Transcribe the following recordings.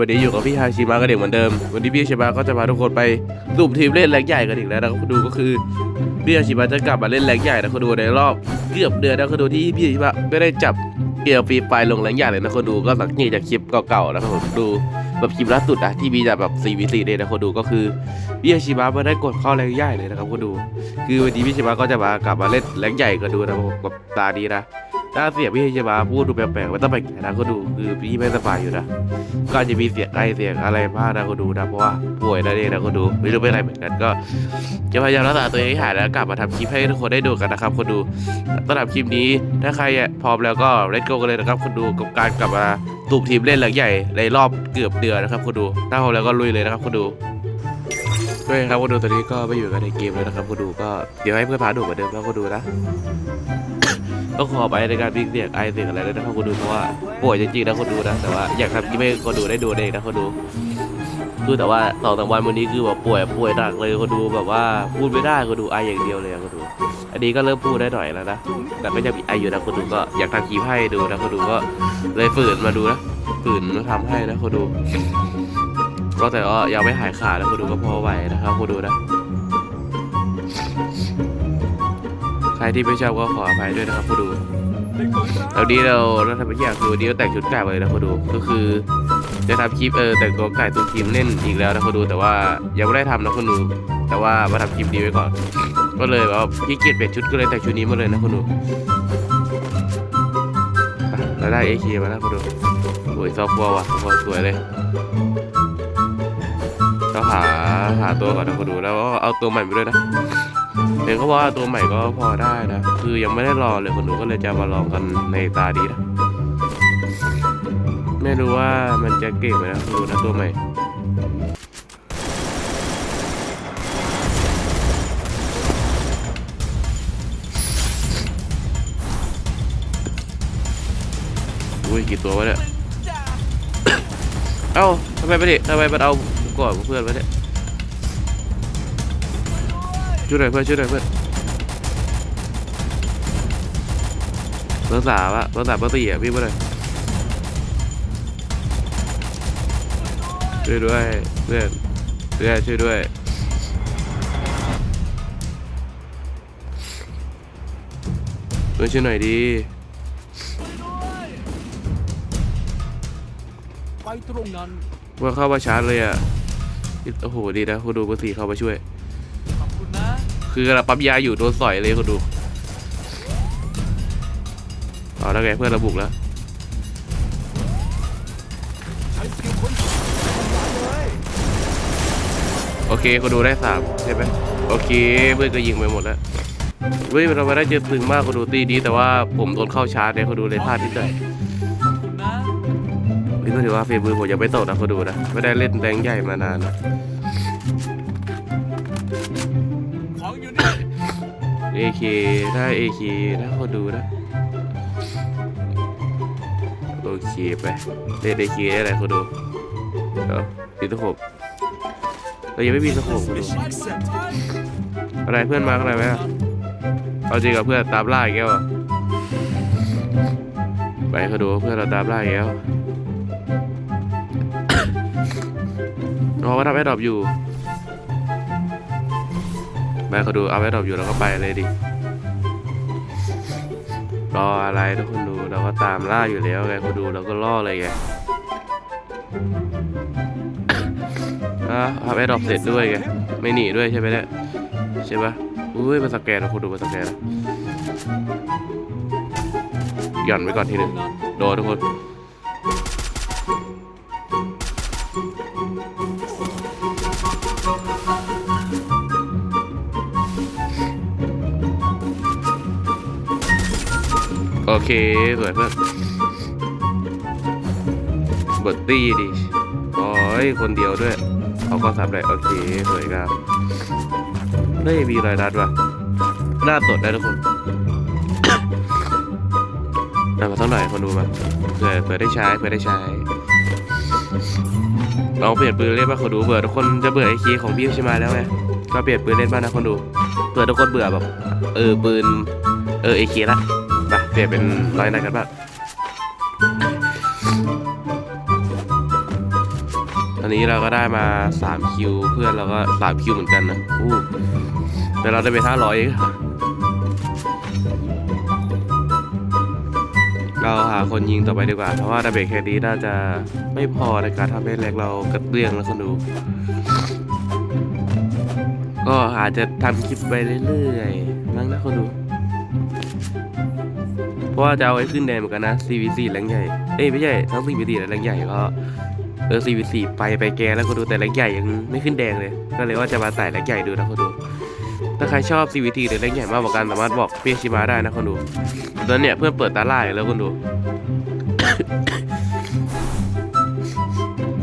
วันนี้อยู่กับพี่ฮาชิมะกับเด็กเหมือนเดิม วันนี้พี่ฮาชิมะก็จะพาทุกคนไปสุ่มทีมเล่นแรงใหญ่กันอีกแล้วนะครับคุณดูก็คือพี่ฮาชิมะจะกลับมาเล่นแรงใหญ่นะคุณดูในรอบเกือบเดือนนะคุณดูที่พี่ฮาชิมะไม่ได้จับเกียร์ฟรีไฟลงแรงใหญ่เลยนะคุณดูก็สังเกตจากคลิปเก่าๆนะครับผมดูแบบคลิปล่าสุดอะที่มีแต่แบบ 4v4 เลยนะคุณดูก็คือพี่ฮาชิมะไม่ได้กดเข้าแรงใหญ่เลยนะครับคุณดู คือวันนี้พี่ฮาชิมะก็จะมากลับมาเล่นแรงใหญ่กันดูนะครับมกับตาดีนะ ถ้าเสียงพี่จะมาพูดดูแปลกๆไม่ต้องไปแกนะก็ดูคือพี่ไม่สบายอยู่นะก็อาจจะมีเสียงไอเสียงอะไรบ้างนะก็ดูนะเพราะว่าป่วยนั่นเองนะก็ดูไม่รู้เป็นอะไรเหมือนกันก็จะพยายามรักษาตัวเองให้หายแล้วกลับมาทำคลิปให้ทุกคนได้ดูกันนะครับคนดูสำหรับคลิปนี้ถ้าใครพร้อมแล้วก็เล่นโกกันเลยนะครับคนดูกับการกลับมาตูมทีมเล่นหลังใหญ่ในรอบเกือบเดือนนะครับคนดูถ้าพร้อมแล้วก็ลุยเลยนะครับคนดู ด้วยครับคนดูตอนนี้ก็ไม่อยู่กันในเกมแล้วนะครับคนดูก็เดี๋ยวให้เพื่อนพาดูเหมือนเดิมแล้วคนดูนะต้องขอไปในการวิ่งเสียงไอเสียงอะไรด้วยนะครับคนดูเพราะว่าป่วยจริงๆนะคนดูนะแต่ว่าอยากทำที่ไม่คนดูได้ดูเองนะคนดูคือแต่ว่าสองสามวันวันนี้คือแบบป่วยป่วยหนักเลยคนดูแบบว่าพูดไม่ได้คนดูไออย่างเดียวเลยอะคนดู อันนี้ก็เริ่มพูดได้หน่อยแล้วนะแต่ก็ยังมีไออยู่นะคนดูก็อยากทำคลิปให้ดูนะคนดูก็เลยฝืนมาดูนะฝืนมาทำให้นะคนดู ก็แต่ก็ยังไม่หายขาดนะคนดูก็พอไหวนะครับคนดูนะ ใครที่ไม่ชอบก็ขออภัยด้วยนะครับคุณดูแล้วนี้เราเราทำอีกอย่างคือวันนี้เราแต่งชุดไก่มาเลยนะคุณดู ก็คือ จะทำคลิปเออแต่งตัวไก่ตัวทีมเล่นอีกแล้วนะคุณดู แต่ว่ายังไม่ได้ทำนะคุณดู แต่ว่ามาทำคลิปนี้ไว้ก่อน ก็เลยว่าพี่เกียรเปลี่ยนชุดก็เลยแต่งชุดนี้มาเลยนะคุณดูไปเราได้เอเคมาแล้วคุณดูโอ้ยซอฟต์วอร์ว่ะซอฟต์วอร์สวยเลย เราหาหาตัวก่อนนะคุณดูแล้วก็เอาตัวใหม่ไปด้วยนะเห็นเขาบอกว่าตัวใหม่ก็พอได้นะ คือยังไม่ได้รอเลยคนดูก็เลยจะมาลองกันในตาดีนะ ไม่รู้ว่ามันจะเก่งไหมนะดูนะตัวใหม่อุ้ยกี่ตัววะเนี่ย เอ้าทำไมไม่ด้ทำไมมันเอา ก่อนเพื่อนวะเนี่ยช่วยหน่อยเพื่อนช่วยหน่อยเพื่อนเบอร์สามอะเบอร์สามเบอร์สี่อะพี่งมาหน่อยช่วยด้วยเพื่อนเพื่อนช่วยด้วยเพื่อนช่วยหน่อยดี ไปตรงนั้นว่าเข้ามาชาร์จเลยอะโอ้โหดีนะคุณดูเบอร์สี่เข้ามาช่วย ขอบคุณนะ คือกำลังปั๊มยาอยู่โดนสอยเลยคุณดูเอาแล้วไงเพื่อนระบุกแล้วใช้สกิลค้นหาเลยโอเคคุณดูได้สามใช่ไหมโอเคเพื่อนก็ยิงไปหมดแล้วเฮ้ยเรามาได้เจอตึงมากคุณดูตีดีแต่ว่าผมโดนเข้าชาร์จเนี่ยคุณดูเลยพลาดนิดหน่อยขอบคุณนะ นี่ก็ถือว่าเฟซบุ๊กผมยังไม่ตกนะคุณดูนะ ไม่ได้เล่นแบงค์ใหญ่มานานนะของอยู่นี่เอเคถ้าเอเคถ้าคุณดูนะ โอเคไปเล่นเอเคได้ไรคุณดูเดี๋ยวตีตะขบเรายังไม่มีตะขบคุณดูอะไรเพื่อนมาอะไรไหมอะเอาจริงกับเพื่อนตามล่าอีกแล้วไปเขาดูเพื่อนเราตามล่าอีกแล้ว รอว่าทำแอดดรอปอยู่ไปเขาดูเอาแอดดรอปอยู่เราก็ไปเลยดิรออะไรทุกคนดูเราก็ตามล่าอยู่แล้วไงคนดูเราก็ล่อเลยไงอะทำแอดดรอปเสร็จด้วยไงไม่หนีด้วยใช่ไหมเนี่ยใช่ปะอุ้ยมาสแกนนะคุณดูมาสแกนนะหย่อนไว้ก่อนทีหนึ่งโดนทุกคน เคสวยเพื่อนเบิร์ตตี้ดิโอ้ยคนเดียวด้วยเอาก็สับเลยโอเคสวยงามเฮ้ยมีรอยรัดว่ะหน้าตดได้ทุกคนเอามาสักหน่อยคนดูมาเผื่อเผื่อได้ใช้เผื่อได้ใช้ลองเปลี่ยนปืนเล่นบ้างคนดูเบื่อทุกคนจะเบื่อไอคีของพี่ชิมาแล้วไงก็เปลี่ยนปืนเล่นบ้างนะคนดูเผื่อทุกคนเบื่อแบบ เออปืนเออไอคีละ ลี่ยนเป็นร้อยนัดกันบ้างอนนี้เราก็ได้มา3คิวเพื่อนเราก็3คิวเหมือนกันนะอู้แต่เราได้ไป500เองเราหาคนยิงต่อไปดีกว่า เพราะว่าดาเบจแค่นี้น่าจะไม่พอในการทำให้แรงเรากระเตื้องแล้วคนดู ก็อาจจะทำคลิปไปเรื่อยๆมั้งนะคนดู ราะว่าจะเอาไว้ขึ้นแดนเหมือนกันนะ CVC แรงใหญ่ เอ้ยไม่ใช่ทั้ง CVC และแรงใหญ่ก็เออ CVC ไปไปแกแล้วคนดูแต่แรงใหญ่ยังไม่ขึ้นแดงเลย ก็เลยว่าจะมาไต่แรงใหญ่ดูนะคนดูถ้าใครชอบ CVT หรือแรงใหญ่มากกว่ากันสามารถบอกพี่ชิมาได้นะคนดูตอนเนี้ยเพื่อนเปิดตาล่าอยู่แล้วคนดู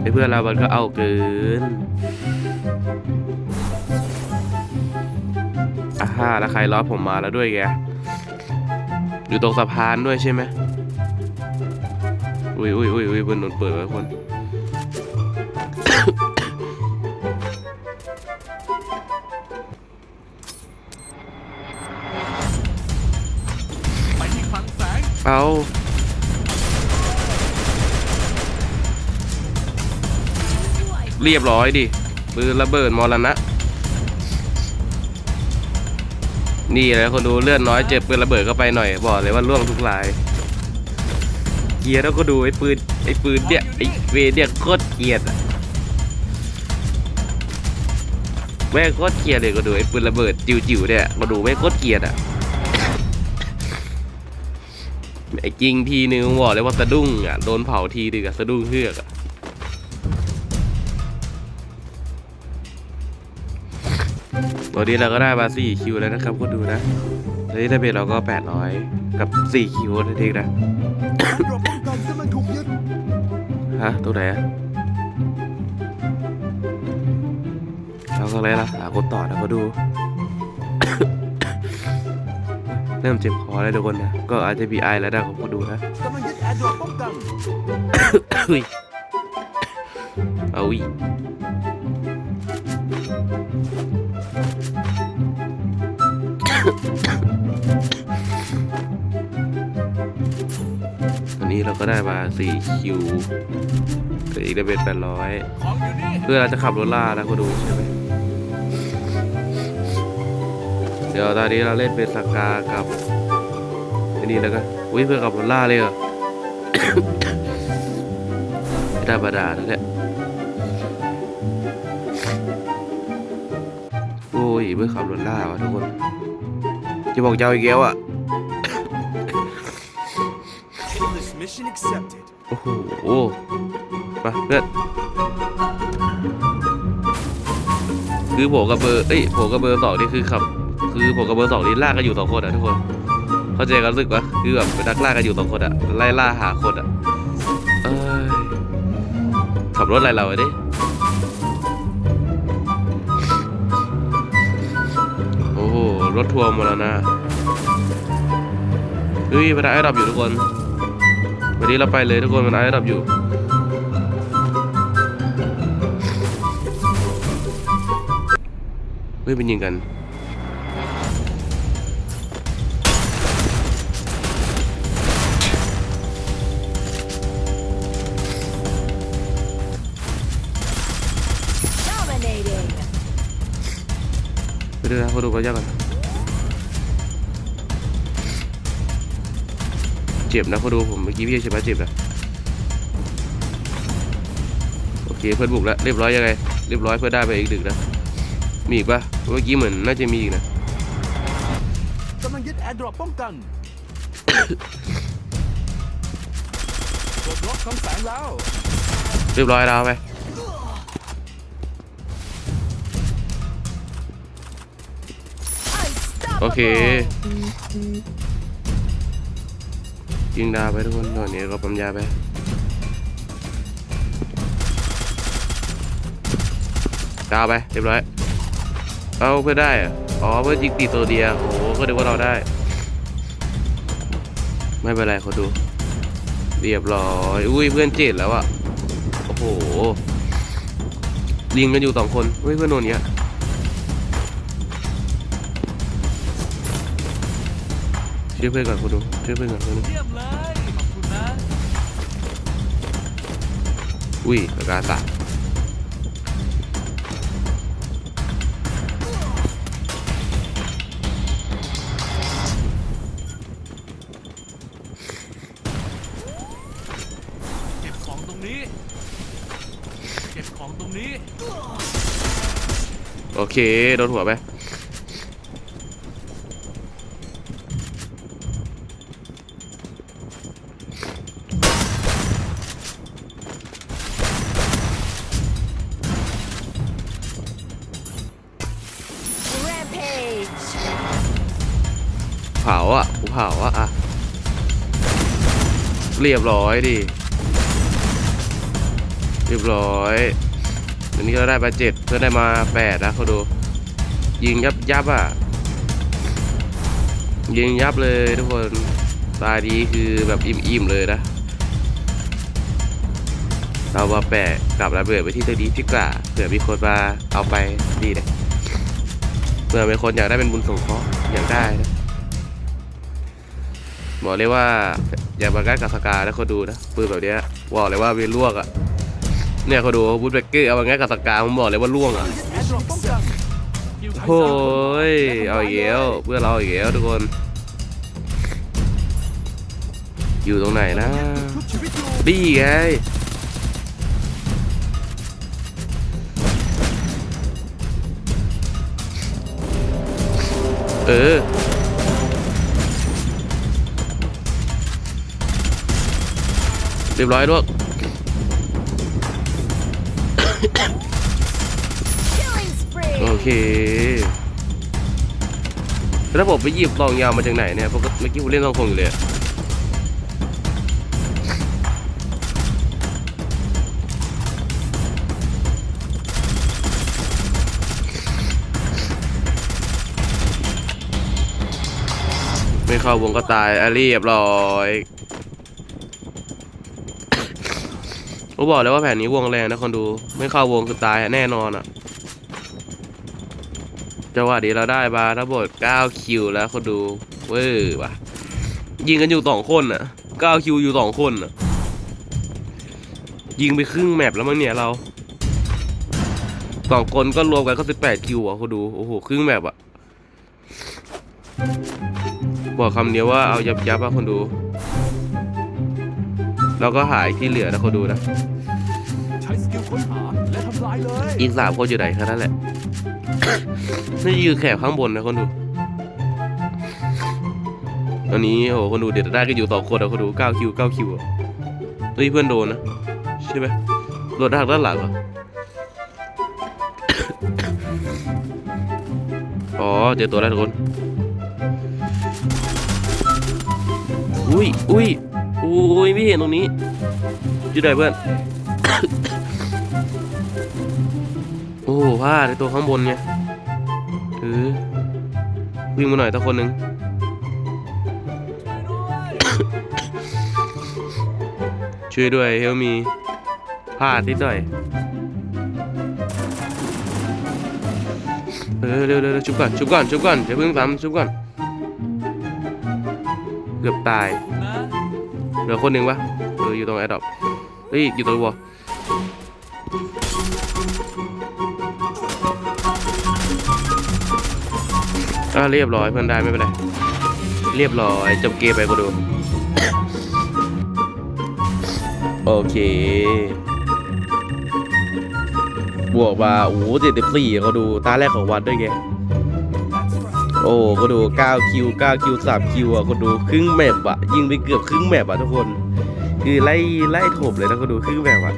ไอ้เพื่อนเรามันก็เอาเกินอ่าฮ่าแล้วใครล้อผมมาแล้วด้วยแก อยู่ตรงสะพานด้วยใช่ไหมอุ้ยอุ้ยอุ้ยอุ้ยบนนนเปิดไว้คน ไปที่คลังแสงเอาเรียบร้อยดิปืนระเบิดมรณะ นี่แหละคนดูเลื่อนน้อยเจอปืนระเบิดเข้าไปหน่อยบอกเลยว่าล่วงทุกลายเกียร์แล้วก็ดูไอ้ปืนไอ้ปืนเนี่ยไอ้เวเนี่ยโคตรเกียดอะแม่โคตรเกียดเลยก็ดูไอ้ปืนระเบิดจิ๋วๆเนี่ยก็ดูแม่โคตรเกียดอะไอ้จริงทีนึงบอกเลยว่าสะดุ้งอะโดนเผาทีดึกอะสะดุ้งเฮือกอะ ตอนนี้เราก็ได้มา4คิวแล้วนะครับก็ดูนะตอนนี้ได้เบสเราก็ 800 กับ 4 คิวนั่นเองนะรบป้องกันกำลังถูกยึดฮะตรงไหนอะเราก็เลยละหากดต่อนะก็ดู เริ่มเจ็บคอแล้วทุกคนนะ ก็อาจจะมีไอแล้วนะผมก็ดูนะอุ้ยเอาอี เราก็ได้มา4คิวหลืออีกได้เป็น800ของอยเพื่อเราจะขับรถล่านะก็ดูใช่ไหมเดี๋ยวตอนนี้เราเล่นเป็นสกากับอันนี้แล้วกันอุ้ยเพื่อขับรถล่าเลยเหรอไม่ธรรมดานะเนี่ยโอ้ยเพื่อขับรถล่าวะทุกคนจะบอกเจะเอาอีกแล้วอะ โอ้โหมาเพื่อนคือผมกับเบอร์ เอ้ยผมกับเบอร์สองนี่คือขับ คือผมกับเบอร์สองนี่ล่ากันอยู่สองคนอะทุกคน เข้าใจกันรู้สึกปะคือแบบเป็นนักล่ากันอยู่สองคนอะไล่ล่าหาคนอะเอ้ยขับรถอะไรเราอะดิโอ้โหรถทัวร์มดแล้วนะเฮ้ยมันไอ้ดับอยู่ทุกคน วันนี้เราไปเลยทุกคนมันไอ้ดับอยู่เฮ้ยเป็นยิงกัน Dominating. ไปดูนะเขาดูก็ยากกัน เจ็บนะเขาดูผมเมื่อกี้พี่ใช่ไหมเจ็บนะโอเคเพื่อนบุกแล้วเรียบร้อยยังไงเรียบร้อยเพื่อนได้ไปอีกดึกนะมีอีกปะเมื่อกี้เหมือนน่าจะมีอีกนะกำลังยึดแอร์ดรอปป้องกันกดล็อกคำแสงแล้ว เรียบร้อยแล้วไปโอเค ยิงดาวไปทุกคนตอนนี้ก็ปั๊มยาไปดาวไปเรียบร้อยเอาเพื่อได้อ๋อเพื่อยิงตีตัวเดียวโอ้โหก็ดูว่าเราได้ ไม่เป็นไรเขาดูเรียบร้อยอุ้ยเพื่อนเจ็ดแล้วอะโอ้โหยิงกันอยู่สองคนอุ้ยเพื่อนโดนเนี้ย ชื่อเพื่อนก่อนคุณดูชื่อเพื่อนก่อนคุณดูเยี่ยมเลยขอบคุณนะอุ้ยราตาเก็บของตรงนี้ เก็บของตรงนี้ โอเค โดนหัวไป รียบร้อยดิ เรียบร้อยอันนี้เราได้มาเจ็ดเพื่อนได้มาแปดนะเขาดู ยิงยับยับอะ ยิงยับเลยทุกคน ตายดีคือแบบอิ่มๆเลยนะ เรามาแปะกับระเบิดไว้ที่ตรงนี้ดีกว่าเผื่อมีคนมาเอาไปดีเลยเผื่อมีคนอยากได้เป็นบุญสงเคราะห์อยากได้นะ บอกเลยว่าอย่ามากัดกับสกาแล้วเขาดูนะปืนแบบเนี้ยบอกเลยว่าเวียนลวกอะเนี่ยเขาดูบูทเบเกอร์เอามางัดกับสกาผมบอกเลยว่าล่วงอะแอร์ดรอปป้องกันโอ้ยเอาอีกแล้วเพื่อเราอีกแล้วทุกคน อยู่ตรงไหนนะชุบชีวิตอยู่ดีไงเออ เรียบร้อยด้วย Killing spree! โอเคแล้วผมไปหยิบลองยาวมาจากไหนเนี่ยปกติเมื่อกี้ผมเล่นลองคงอยู่เลยอะไม่เข้าวงก็ตายอะเรียบร้อย ผมบอกเลยว่าแผนนี้วงแรงนะคนดู ไม่เข้าวงคือตายแน่นอนอะจังหวะนี้เราได้มาทั้งหมด9คิวแล้วคนดู เว้ยว่ะ ยิงกันอยู่สองคนน่ะ9คิวอยู่สองคนน่ะ ยิงไปครึ่งแมปแล้วมั้งเนี่ยเราสองคนก็รวมกันก็18คิวอะคนดู โอ้โห ครึ่งแมปอะ บอกคำเดียวว่าเอายับยับอะคนดู แล้วก็หายที่เหลือนะคนดูนะใช้สกิลค้นหาและทำลายเลยอีกสามคนอยู่ไหนแค่นั้นแหละ นี่อยู่แขกข้างบนนะคนดูตอนนี้โอ้โหคนดูเดี๋ยวได้กันอยู่สองคนนะคนดูเก้าคิวเก้าคิวอะเฮ้ยเพื่อนโดนนะใช่ไหมโดนทางด้านหลังเหรออ๋อเจอตัวแล้วทุกคน อุ้ยอุ้ย อ้ยไม่เห็นตรงนี้อยู่ไหนเพื่อน โอ้โหพลาดไอ้ตัวข้างบนไงเออวิ่งมาหน่อยตะคนหนึ่งช่วยด้วยเฮลมีพลาดนิดหน่อย เออเร็วเร็วเร็วชุบก่อนชุบก่อนชุบก่อนอย่าเพิ่งซ้ำชุบก่อน เกือบตาย เหลือคนหนึ่งปะเอออยู่ตรงแอดดอปเฮ้ยอยู่ตรงวอลอะเรียบร้อยเพื่อนได้ไม่เป็นไรเรียบร้อยจบเกมไปกูดู โอเค บวกมาโอ้โหเจ็ดสิบสี่เขาดูตาแรกของวันด้วยไง โอ้ก็ดู9คิว9คิว3คิวอะคนดูครึ่งแมปอะ ยิงไปเกือบครึ่งแมปอะทุกคน คือไล่ไล่ถบเลยนะคนดูครึ่งแมปอะ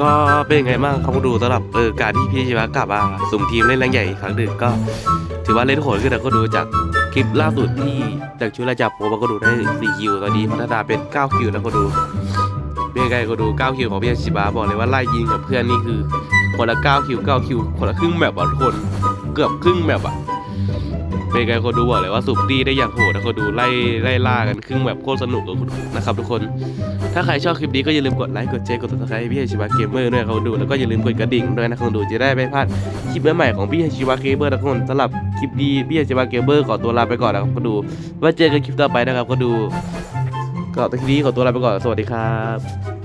ก็เป็นยังไงบ้างครับคุณดูสำหรับเออการที่พี่ชิวะกลับมาสุ่มทีมเล่นแรงใหญ่อีกครั้งหนึ่งก็ ถือว่าเล่นโหดขึ้นนะก็ดูจากคลิปล่าสุดที่จากชุดระจับโปรมาก็ดูได้4คิวตอนนี้พัฒนาเป็น9คิวนะก็ดูเป็นยังไงก็ดู9คิวของพี่ชิบะบอกเลยว่าไล่ยิงกับเพื่อนนี่คือ คนละ9คิว9คิวคนละครึ่งแมปอะทุกคนเกือบครึ่งแมปอะเป็นไงคนดูบอกเลยว่าสุบดีได้อย่างโหดนะคนดูไล่ไล่ล่ากันครึ่งแมปโคตรสนุกเลยนะครับทุกคน ถ้าใครชอบคลิปนี้ก็อย่าลืมกดไลค์กดแชร์กดติดตามพี่ชิวะเกมเมอร์ด้วยครับคนดูแล้วก็อย่าลืมกดกระดิ่งด้วยนะคนดูจะได้ไม่พลาดคลิปใหม่ๆของพี่ชิวะเกมเมอร์นะทุกคนสำหรับคลิปดีพี่ชิวะเกมเมอร์ขอตัวลาไปก่อนนะครับคนดูไว่าเจอกันคลิปต่อไปนะครับคนดูก็ตอนนี้ขอตัวลาไปก่อนสวัสดีครับ